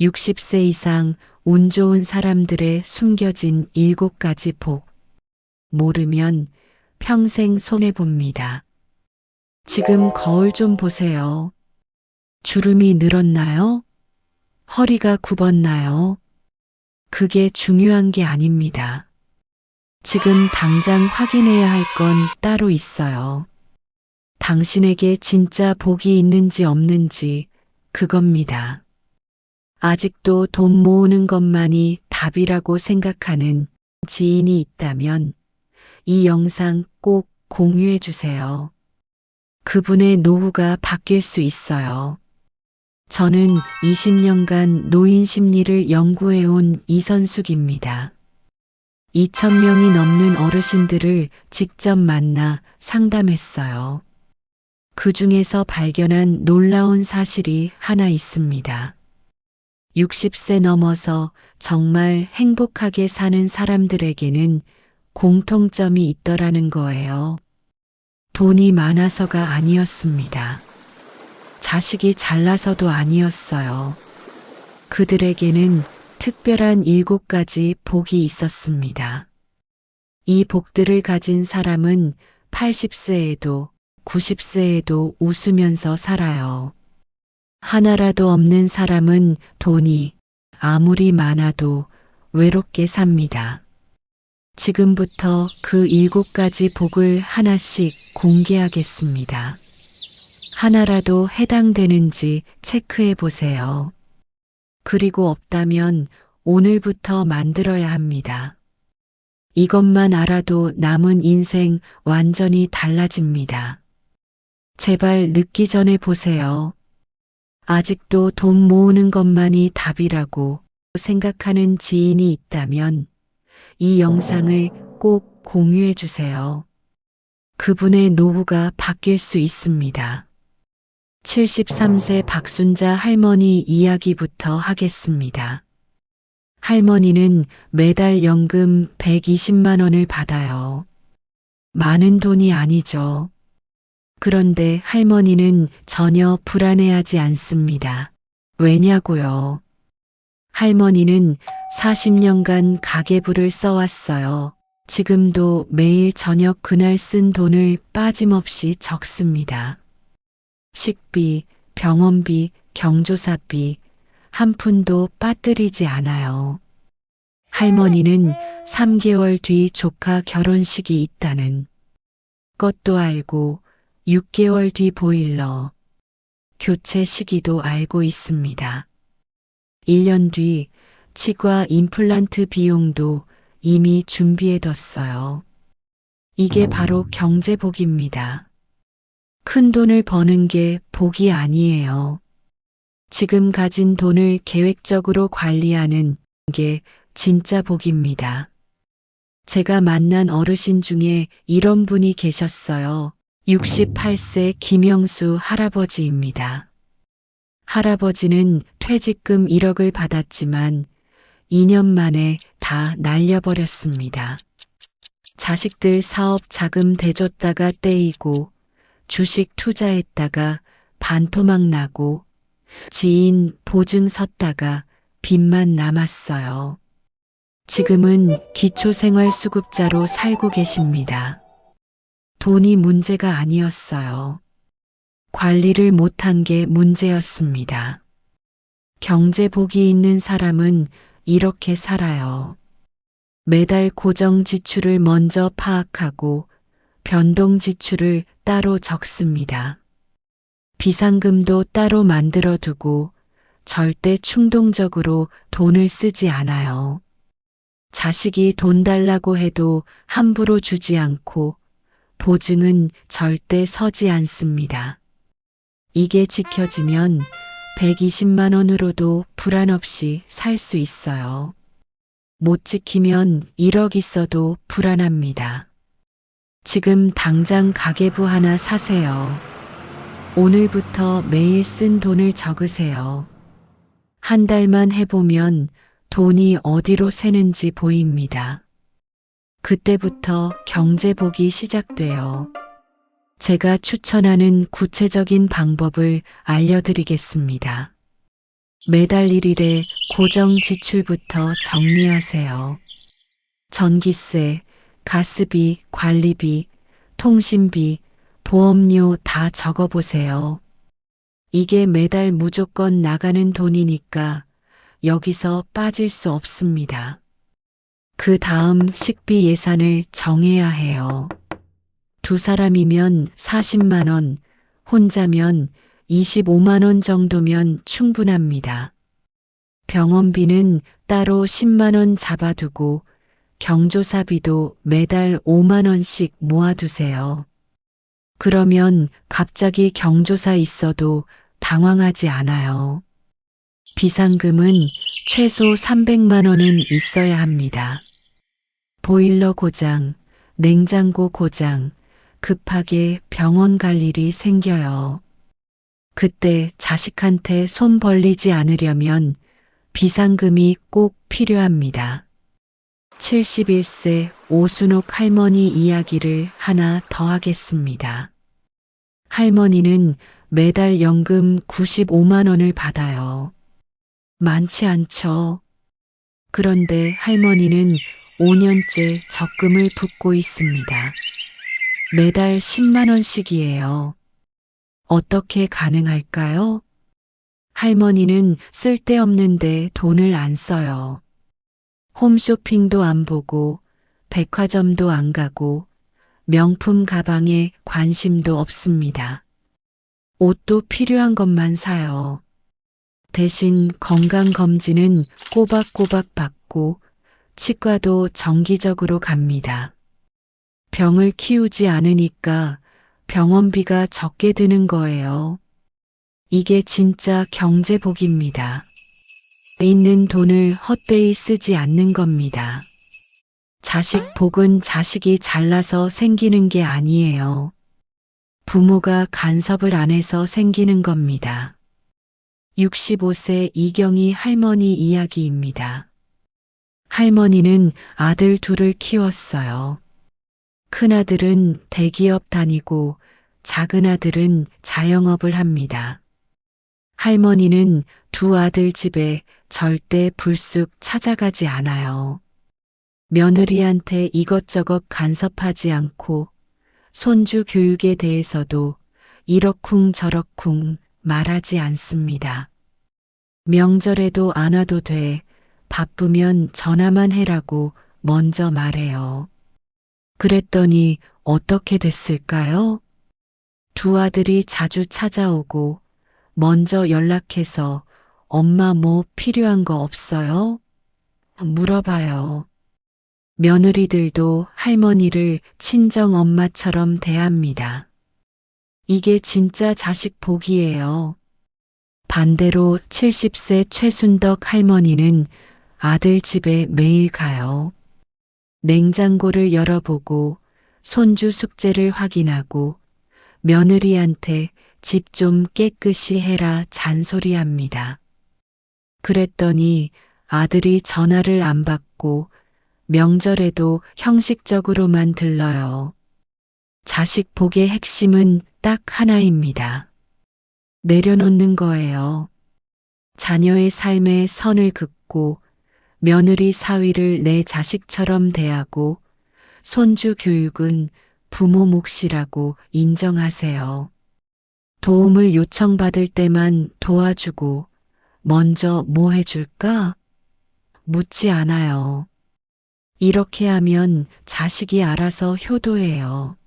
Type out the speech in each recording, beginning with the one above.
60세 이상 운 좋은 사람들의 숨겨진 일곱 가지 복. 모르면 평생 손해봅니다. 지금 거울 좀 보세요. 주름이 늘었나요? 허리가 굽었나요? 그게 중요한 게 아닙니다. 지금 당장 확인해야 할 건 따로 있어요. 당신에게 진짜 복이 있는지 없는지 그겁니다. 아직도 돈 모으는 것만이 답이라고 생각하는 지인이 있다면 이 영상 꼭 공유해 주세요. 그분의 노후가 바뀔 수 있어요. 저는 20년간 노인 심리를 연구해온 이선숙입니다. 2,000명이 넘는 어르신들을 직접 만나 상담했어요. 그 중에서 발견한 놀라운 사실이 하나 있습니다. 60세 넘어서 정말 행복하게 사는 사람들에게는 공통점이 있더라는 거예요. 돈이 많아서가 아니었습니다. 자식이 잘나서도 아니었어요. 그들에게는 특별한 일곱 가지 복이 있었습니다. 이 복들을 가진 사람은 80세에도 90세에도 웃으면서 살아요. 하나라도 없는 사람은 돈이 아무리 많아도 외롭게 삽니다. 지금부터 그 일곱 가지 복을 하나씩 공개하겠습니다. 하나라도 해당되는지 체크해 보세요. 그리고 없다면 오늘부터 만들어야 합니다. 이것만 알아도 남은 인생 완전히 달라집니다. 제발 늦기 전에 보세요. 아직도 돈 모으는 것만이 답이라고 생각하는 지인이 있다면 이 영상을 꼭 공유해 주세요. 그분의 노후가 바뀔 수 있습니다. 73세 박순자 할머니 이야기부터 하겠습니다. 할머니는 매달 연금 120만 원을 받아요. 많은 돈이 아니죠. 그런데 할머니는 전혀 불안해하지 않습니다. 왜냐고요? 할머니는 40년간 가계부를 써왔어요. 지금도 매일 저녁 그날 쓴 돈을 빠짐없이 적습니다. 식비, 병원비, 경조사비 한 푼도 빠뜨리지 않아요. 할머니는 3개월 뒤 조카 결혼식이 있다는 것도 알고 6개월 뒤 보일러 교체 시기도 알고 있습니다. 1년 뒤 치과 임플란트 비용도 이미 준비해뒀어요. 이게 바로 경제복입니다. 큰 돈을 버는 게 복이 아니에요. 지금 가진 돈을 계획적으로 관리하는 게 진짜 복입니다. 제가 만난 어르신 중에 이런 분이 계셨어요. 68세 김영수 할아버지입니다. 할아버지는 퇴직금 1억을 받았지만 2년 만에 다 날려버렸습니다. 자식들 사업 자금 대줬다가 떼이고 주식 투자했다가 반토막 나고 지인 보증 섰다가 빚만 남았어요. 지금은 기초생활수급자로 살고 계십니다. 돈이 문제가 아니었어요. 관리를 못한 게 문제였습니다. 경제복이 있는 사람은 이렇게 살아요. 매달 고정 지출을 먼저 파악하고 변동 지출을 따로 적습니다. 비상금도 따로 만들어 두고 절대 충동적으로 돈을 쓰지 않아요. 자식이 돈 달라고 해도 함부로 주지 않고 보증은 절대 서지 않습니다. 이게 지켜지면 120만 원으로도 불안 없이 살 수 있어요. 못 지키면 1억 있어도 불안합니다. 지금 당장 가계부 하나 사세요. 오늘부터 매일 쓴 돈을 적으세요. 한 달만 해보면 돈이 어디로 새는지 보입니다. 그때부터 경제복이 시작돼요. 제가 추천하는 구체적인 방법을 알려드리겠습니다. 매달 1일에 고정 지출부터 정리하세요. 전기세, 가스비, 관리비, 통신비, 보험료 다 적어보세요. 이게 매달 무조건 나가는 돈이니까 여기서 빠질 수 없습니다. 그 다음 식비 예산을 정해야 해요. 두 사람이면 40만원, 혼자면 25만원 정도면 충분합니다. 병원비는 따로 10만원 잡아두고 경조사비도 매달 5만원씩 모아두세요. 그러면 갑자기 경조사 있어도 당황하지 않아요. 비상금은 최소 300만 원은 있어야 합니다. 보일러 고장, 냉장고 고장, 급하게 병원 갈 일이 생겨요. 그때 자식한테 손 벌리지 않으려면 비상금이 꼭 필요합니다. 71세 오순옥 할머니 이야기를 하나 더 하겠습니다. 할머니는 매달 연금 95만 원을 받아요. 많지 않죠. 그런데 할머니는 5년째 적금을 붓고 있습니다. 매달 10만 원씩이에요. 어떻게 가능할까요? 할머니는 쓸데없는데 돈을 안 써요. 홈쇼핑도 안 보고 백화점도 안 가고 명품 가방에 관심도 없습니다. 옷도 필요한 것만 사요. 대신 건강검진은 꼬박꼬박 받고 치과도 정기적으로 갑니다. 병을 키우지 않으니까 병원비가 적게 드는 거예요. 이게 진짜 경제복입니다. 있는 돈을 헛되이 쓰지 않는 겁니다. 자식 복은 자식이 잘나서 생기는 게 아니에요. 부모가 간섭을 안 해서 생기는 겁니다. 65세 이경희 할머니 이야기입니다. 할머니는 아들 둘을 키웠어요. 큰아들은 대기업 다니고 작은아들은 자영업을 합니다. 할머니는 두 아들 집에 절대 불쑥 찾아가지 않아요. 며느리한테 이것저것 간섭하지 않고 손주 교육에 대해서도 이러쿵 저러쿵 말하지 않습니다. 명절에도 안 와도 돼. 바쁘면 전화만 해라고 먼저 말해요. 그랬더니 어떻게 됐을까요? 두 아들이 자주 찾아오고 먼저 연락해서 엄마 뭐 필요한 거 없어요? 물어봐요. 며느리들도 할머니를 친정 엄마처럼 대합니다. 이게 진짜 자식 복이에요. 반대로 70세 최순덕 할머니는 아들 집에 매일 가요. 냉장고를 열어보고 손주 숙제를 확인하고 며느리한테 집 좀 깨끗이 해라 잔소리합니다. 그랬더니 아들이 전화를 안 받고 명절에도 형식적으로만 들러요. 자식 복의 핵심은 딱 하나입니다. 내려놓는 거예요. 자녀의 삶에 선을 긋고 며느리 사위를 내 자식처럼 대하고 손주 교육은 부모 몫이라고 인정하세요. 도움을 요청받을 때만 도와주고 먼저 뭐 해줄까? 묻지 않아요. 이렇게 하면 자식이 알아서 효도해요.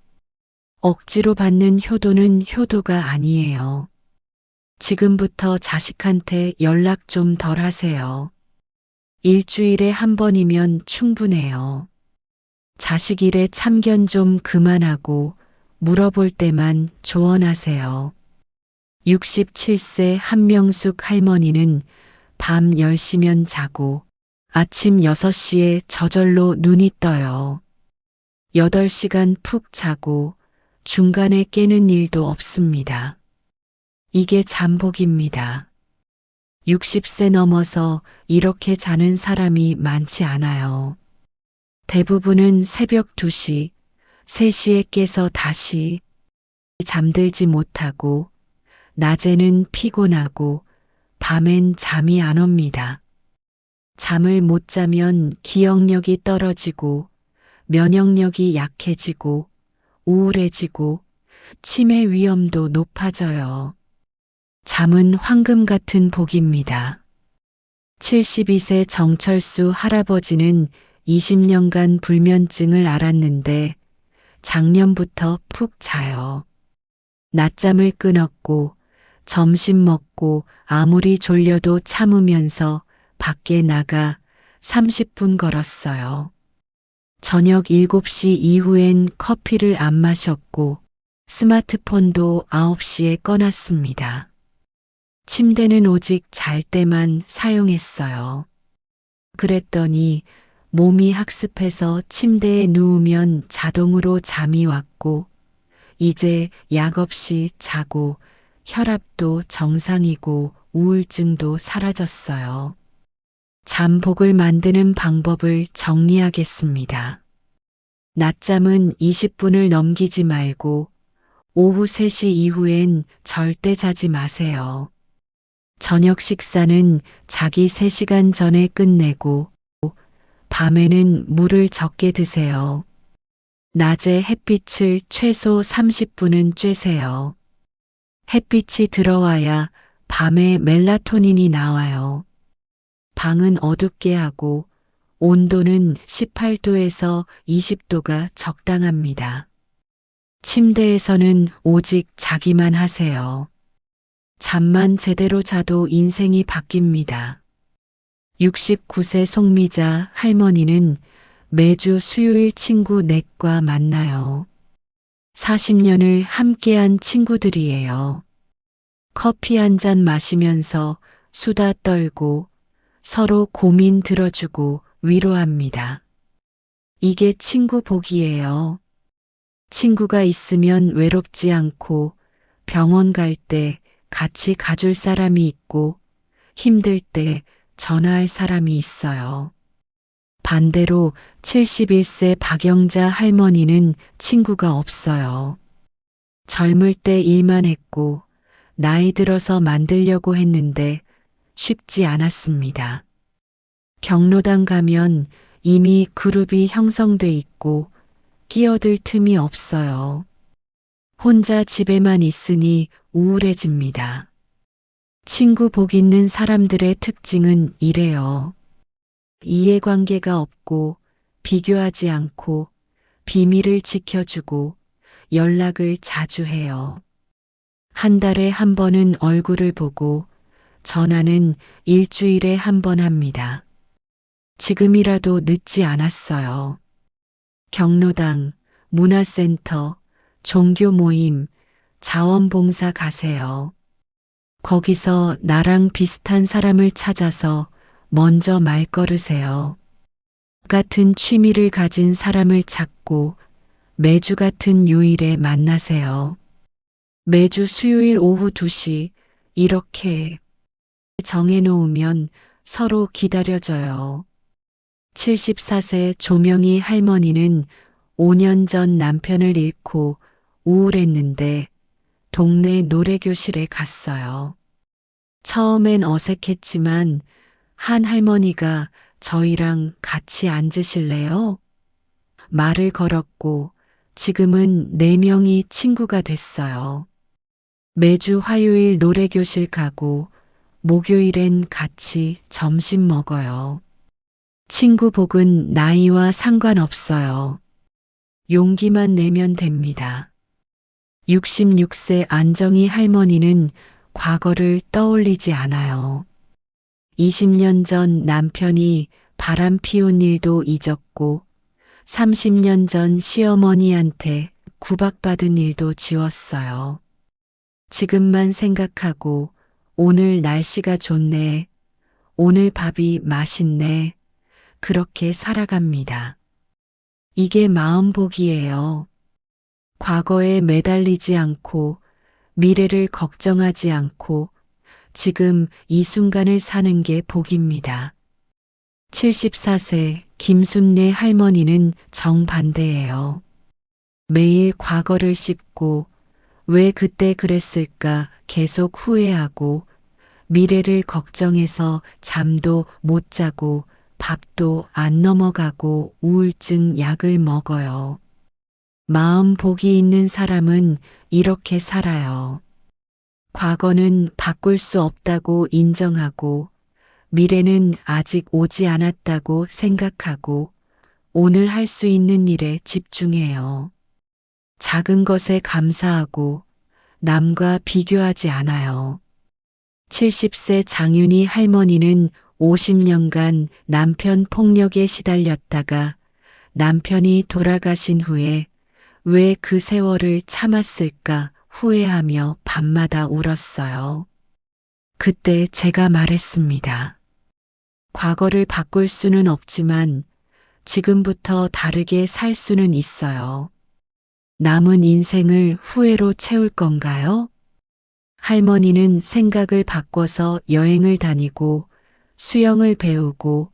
억지로 받는 효도는 효도가 아니에요. 지금부터 자식한테 연락 좀 덜 하세요. 일주일에 한 번이면 충분해요. 자식 일에 참견 좀 그만하고 물어볼 때만 조언하세요. 67세 한명숙 할머니는 밤 10시면 자고 아침 6시에 저절로 눈이 떠요. 8시간 푹 자고 중간에 깨는 일도 없습니다. 이게 잠복입니다. 60세 넘어서 이렇게 자는 사람이 많지 않아요. 대부분은 새벽 2시, 3시에 깨서 다시 잠들지 못하고 낮에는 피곤하고 밤엔 잠이 안 옵니다. 잠을 못 자면 기억력이 떨어지고 면역력이 약해지고 우울해지고 치매 위험도 높아져요. 잠은 황금 같은 복입니다. 72세 정철수 할아버지는 20년간 불면증을 앓았는데 작년부터 푹 자요. 낮잠을 끊었고 점심 먹고 아무리 졸려도 참으면서 밖에 나가 30분 걸었어요. 저녁 7시 이후엔 커피를 안 마셨고 스마트폰도 9시에 꺼놨습니다. 침대는 오직 잘 때만 사용했어요. 그랬더니 몸이 학습해서 침대에 누우면 자동으로 잠이 왔고 이제 약 없이 자고 혈압도 정상이고 우울증도 사라졌어요. 잠복을 만드는 방법을 정리하겠습니다. 낮잠은 20분을 넘기지 말고 오후 3시 이후엔 절대 자지 마세요. 저녁 식사는 자기 3시간 전에 끝내고 밤에는 물을 적게 드세요. 낮에 햇빛을 최소 30분은 쬐세요. 햇빛이 들어와야 밤에 멜라토닌이 나와요. 방은 어둡게 하고 온도는 18도에서 20도가 적당합니다. 침대에서는 오직 자기만 하세요. 잠만 제대로 자도 인생이 바뀝니다. 69세 송미자 할머니는 매주 수요일 친구 넷과 만나요. 40년을 함께한 친구들이에요. 커피 한 잔 마시면서 수다 떨고 서로 고민 들어주고 위로합니다. 이게 친구 복이에요. 친구가 있으면 외롭지 않고 병원 갈 때 같이 가줄 사람이 있고 힘들 때 전화할 사람이 있어요. 반대로 71세 박영자 할머니는 친구가 없어요. 젊을 때 일만 했고 나이 들어서 만들려고 했는데 쉽지 않았습니다. 경로당 가면 이미 그룹이 형성돼 있고 끼어들 틈이 없어요. 혼자 집에만 있으니 우울해집니다. 친구 복 있는 사람들의 특징은 이래요. 이해관계가 없고 비교하지 않고 비밀을 지켜주고 연락을 자주 해요. 한 달에 한 번은 얼굴을 보고 전화는 일주일에 한 번 합니다. 지금이라도 늦지 않았어요. 경로당, 문화센터, 종교 모임, 자원봉사 가세요. 거기서 나랑 비슷한 사람을 찾아서 먼저 말 걸으세요. 같은 취미를 가진 사람을 찾고 매주 같은 요일에 만나세요. 매주 수요일 오후 2시 이렇게 정해놓으면 서로 기다려져요. 74세 조명희 할머니는 5년 전 남편을 잃고 우울했는데 동네 노래교실에 갔어요. 처음엔 어색했지만 한 할머니가 저희랑 같이 앉으실래요? 말을 걸었고 지금은 네 명이 친구가 됐어요. 매주 화요일 노래교실 가고 목요일엔 같이 점심 먹어요. 친구 복은 나이와 상관없어요. 용기만 내면 됩니다. 66세 안정희 할머니는 과거를 떠올리지 않아요. 20년 전 남편이 바람 피운 일도 잊었고 30년 전 시어머니한테 구박받은 일도 지웠어요. 지금만 생각하고 오늘 날씨가 좋네. 오늘 밥이 맛있네. 그렇게 살아갑니다. 이게 마음복이에요. 과거에 매달리지 않고 미래를 걱정하지 않고 지금 이 순간을 사는 게 복입니다. 74세 김순례 할머니는 정반대예요. 매일 과거를 씹고 왜 그때 그랬을까 계속 후회하고 미래를 걱정해서 잠도 못 자고 밥도 안 넘어가고 우울증 약을 먹어요. 마음 복이 있는 사람은 이렇게 살아요. 과거는 바꿀 수 없다고 인정하고 미래는 아직 오지 않았다고 생각하고 오늘 할 수 있는 일에 집중해요. 작은 것에 감사하고 남과 비교하지 않아요. 70세 장윤희 할머니는 50년간 남편 폭력에 시달렸다가 남편이 돌아가신 후에 왜 그 세월을 참았을까 후회하며 밤마다 울었어요. 그때 제가 말했습니다. 과거를 바꿀 수는 없지만 지금부터 다르게 살 수는 있어요. 남은 인생을 후회로 채울 건가요? 할머니는 생각을 바꿔서 여행을 다니고 수영을 배우고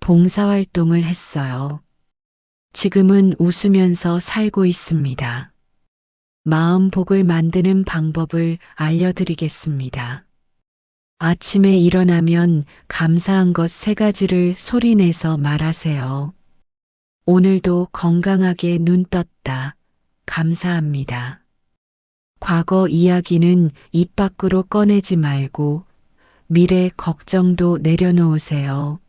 봉사활동을 했어요. 지금은 웃으면서 살고 있습니다. 마음 복을 만드는 방법을 알려드리겠습니다. 아침에 일어나면 감사한 것 세 가지를 소리내서 말하세요. 오늘도 건강하게 눈 떴다. 감사합니다. 과거 이야기는 입 밖으로 꺼내지 말고 미래 걱정도 내려놓으세요.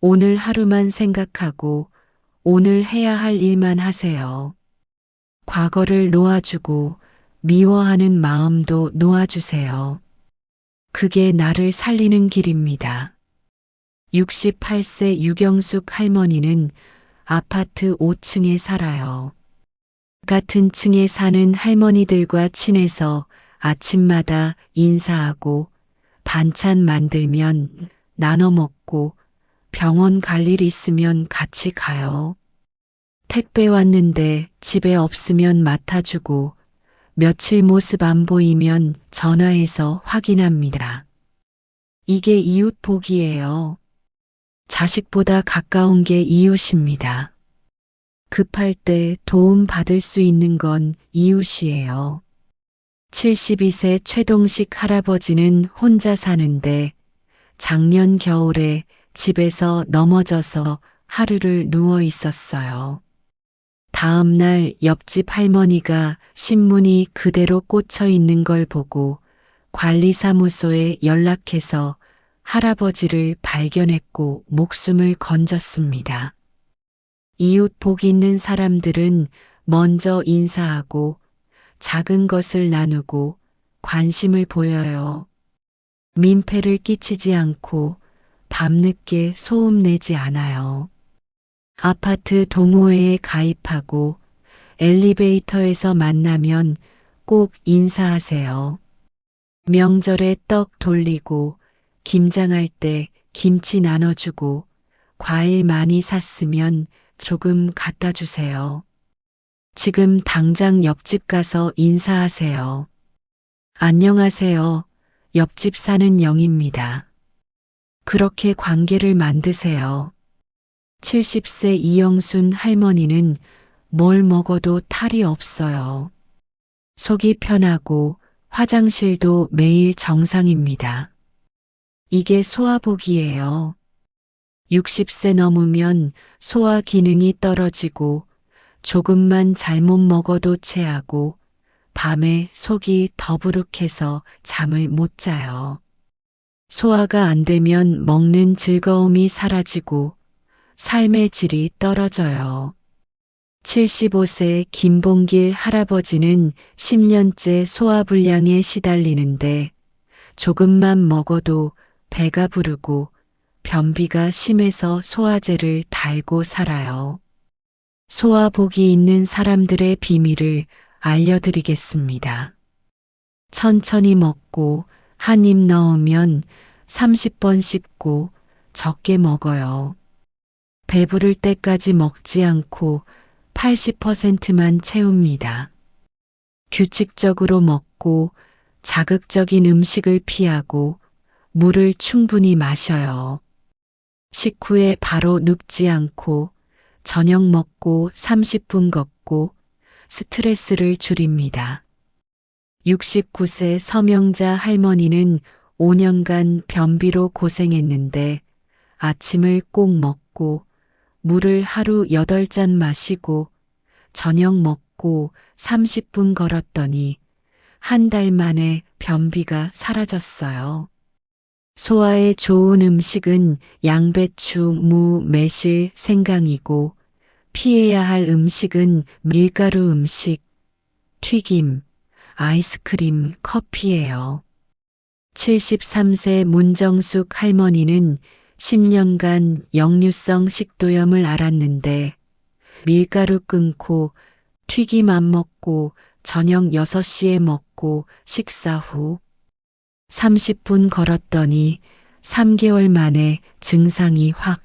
오늘 하루만 생각하고 오늘 해야 할 일만 하세요. 과거를 놓아주고 미워하는 마음도 놓아주세요. 그게 나를 살리는 길입니다. 68세 유경숙 할머니는 아파트 5층에 살아요. 같은 층에 사는 할머니들과 친해서 아침마다 인사하고 반찬 만들면 나눠 먹고 병원 갈 일 있으면 같이 가요. 택배 왔는데 집에 없으면 맡아주고 며칠 모습 안 보이면 전화해서 확인합니다. 이게 이웃 복이에요. 자식보다 가까운 게 이웃입니다. 급할 때 도움 받을 수 있는 건 이웃이에요. 72세 최동식 할아버지는 혼자 사는데 작년 겨울에 집에서 넘어져서 하루를 누워 있었어요. 다음 날 옆집 할머니가 신문이 그대로 꽂혀 있는 걸 보고 관리사무소에 연락해서 할아버지를 발견했고 목숨을 건졌습니다. 이웃 복 있는 사람들은 먼저 인사하고 작은 것을 나누고 관심을 보여요. 민폐를 끼치지 않고 밤늦게 소음 내지 않아요. 아파트 동호회에 가입하고 엘리베이터에서 만나면 꼭 인사하세요. 명절에 떡 돌리고 김장할 때 김치 나눠주고 과일 많이 샀으면 조금 갖다 주세요. 지금 당장 옆집 가서 인사하세요. 안녕하세요. 옆집 사는 영입니다. 그렇게 관계를 만드세요. 70세 이영순 할머니는 뭘 먹어도 탈이 없어요. 속이 편하고 화장실도 매일 정상입니다. 이게 소화복이에요. 60세 넘으면 소화 기능이 떨어지고 조금만 잘못 먹어도 체하고 밤에 속이 더부룩해서 잠을 못 자요. 소화가 안 되면 먹는 즐거움이 사라지고 삶의 질이 떨어져요. 75세 김봉길 할아버지는 10년째 소화불량에 시달리는데 조금만 먹어도 배가 부르고 변비가 심해서 소화제를 달고 살아요. 소화복이 있는 사람들의 비밀을 알려드리겠습니다. 천천히 먹고 한 입 넣으면 30번 씹고 적게 먹어요. 배부를 때까지 먹지 않고 80%만 채웁니다. 규칙적으로 먹고 자극적인 음식을 피하고 물을 충분히 마셔요. 식후에 바로 눕지 않고 저녁 먹고 30분 걷고 스트레스를 줄입니다. 69세 서명자 할머니는 5년간 변비로 고생했는데 아침을 꼭 먹고 물을 하루 8잔 마시고 저녁 먹고 30분 걸었더니 한 달 만에 변비가 사라졌어요. 소화에 좋은 음식은 양배추, 무, 매실, 생강이고 피해야 할 음식은 밀가루 음식, 튀김, 아이스크림, 커피예요. 73세 문정숙 할머니는 10년간 역류성 식도염을 앓았는데 밀가루 끊고 튀김 안 먹고 저녁 6시에 먹고 식사 후 30분 걸었더니 3개월 만에 증상이 확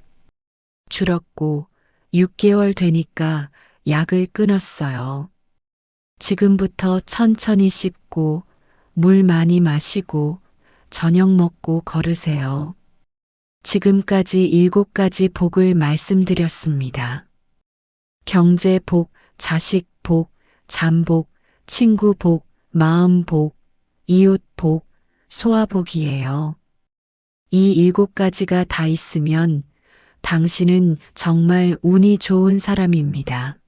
줄었고 6개월 되니까 약을 끊었어요. 지금부터 천천히 씹고 물 많이 마시고 저녁 먹고 걸으세요. 지금까지 일곱 가지 복을 말씀드렸습니다. 경제 복, 자식 복, 잠복, 친구 복, 마음 복, 이웃 복, 소화 복이에요. 이 일곱 가지가 다 있으면 당신은 정말 운이 좋은 사람입니다.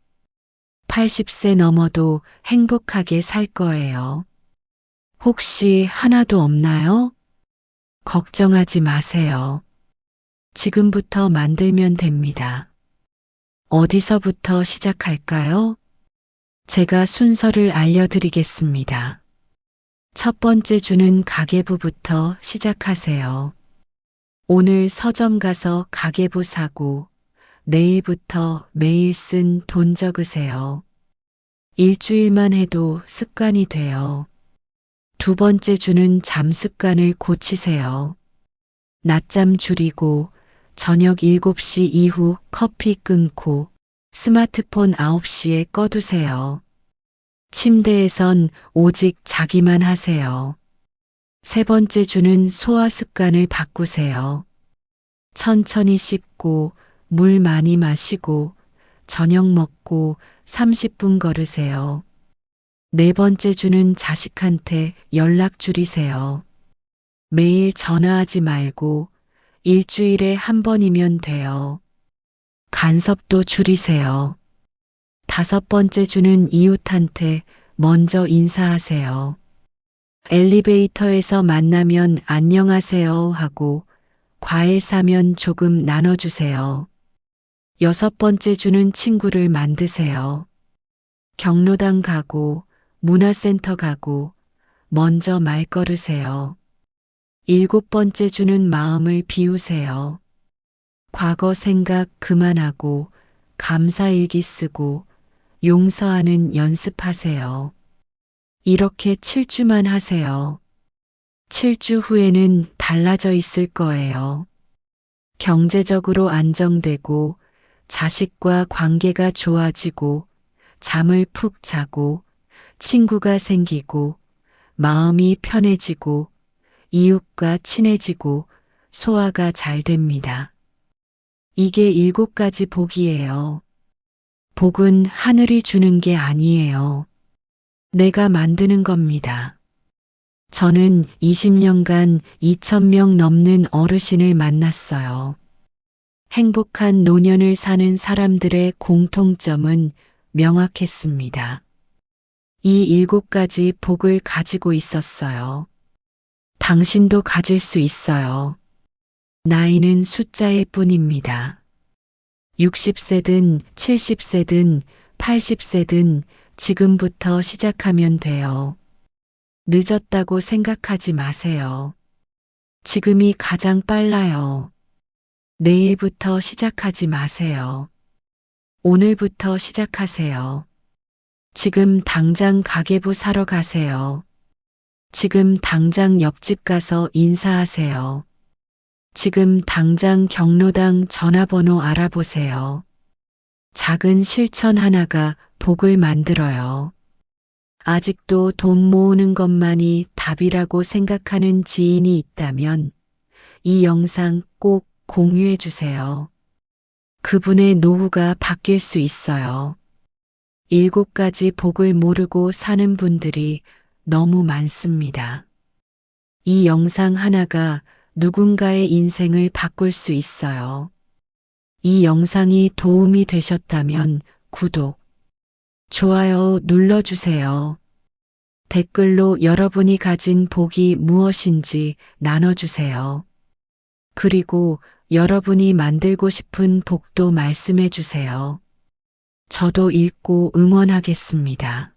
80세 넘어도 행복하게 살 거예요. 혹시 하나도 없나요? 걱정하지 마세요. 지금부터 만들면 됩니다. 어디서부터 시작할까요? 제가 순서를 알려드리겠습니다. 첫 번째 주는 가계부부터 시작하세요. 오늘 서점 가서 가계부 사고 내일부터 매일 쓴 돈 적으세요. 일주일만 해도 습관이 돼요. 두 번째 주는 잠 습관을 고치세요. 낮잠 줄이고 저녁 7시 이후 커피 끊고 스마트폰 9시에 꺼두세요. 침대에선 오직 자기만 하세요. 세 번째 주는 소화 습관을 바꾸세요. 천천히 씹고 물 많이 마시고 저녁 먹고 30분 걸으세요. 네 번째 주는 자식한테 연락 줄이세요. 매일 전화하지 말고 일주일에 한 번이면 돼요. 간섭도 줄이세요. 다섯 번째 주는 이웃한테 먼저 인사하세요. 엘리베이터에서 만나면 안녕하세요 하고 과일 사면 조금 나눠주세요. 여섯 번째 주는 친구를 만드세요. 경로당 가고 문화센터 가고 먼저 말 걸으세요. 일곱 번째 주는 마음을 비우세요. 과거 생각 그만하고 감사일기 쓰고 용서하는 연습하세요. 이렇게 7주만 하세요. 7주 후에는 달라져 있을 거예요. 경제적으로 안정되고 자식과 관계가 좋아지고 잠을 푹 자고 친구가 생기고 마음이 편해지고 이웃과 친해지고 소화가 잘 됩니다. 이게 일곱 가지 복이에요. 복은 하늘이 주는 게 아니에요. 내가 만드는 겁니다. 저는 20년간 2,000명 넘는 어르신을 만났어요. 행복한 노년을 사는 사람들의 공통점은 명확했습니다. 이 일곱 가지 복을 가지고 있었어요. 당신도 가질 수 있어요. 나이는 숫자일 뿐입니다. 60세든 70세든 80세든 지금부터 시작하면 돼요. 늦었다고 생각하지 마세요. 지금이 가장 빨라요. 내일부터 시작하지 마세요. 오늘부터 시작하세요. 지금 당장 가계부 사러 가세요. 지금 당장 옆집 가서 인사하세요. 지금 당장 경로당 전화번호 알아보세요. 작은 실천 하나가 복을 만들어요. 아직도 돈 모으는 것만이 답이라고 생각하는 지인이 있다면 이 영상 꼭 공유해 주세요. 그분의 노후가 바뀔 수 있어요. 일곱 가지 복을 모르고 사는 분들이 너무 많습니다. 이 영상 하나가 누군가의 인생을 바꿀 수 있어요. 이 영상이 도움이 되셨다면 구독, 좋아요 눌러주세요. 댓글로 여러분이 가진 복이 무엇인지 나눠주세요. 그리고 여러분이 만들고 싶은 복도 말씀해 주세요. 저도 읽고 응원하겠습니다.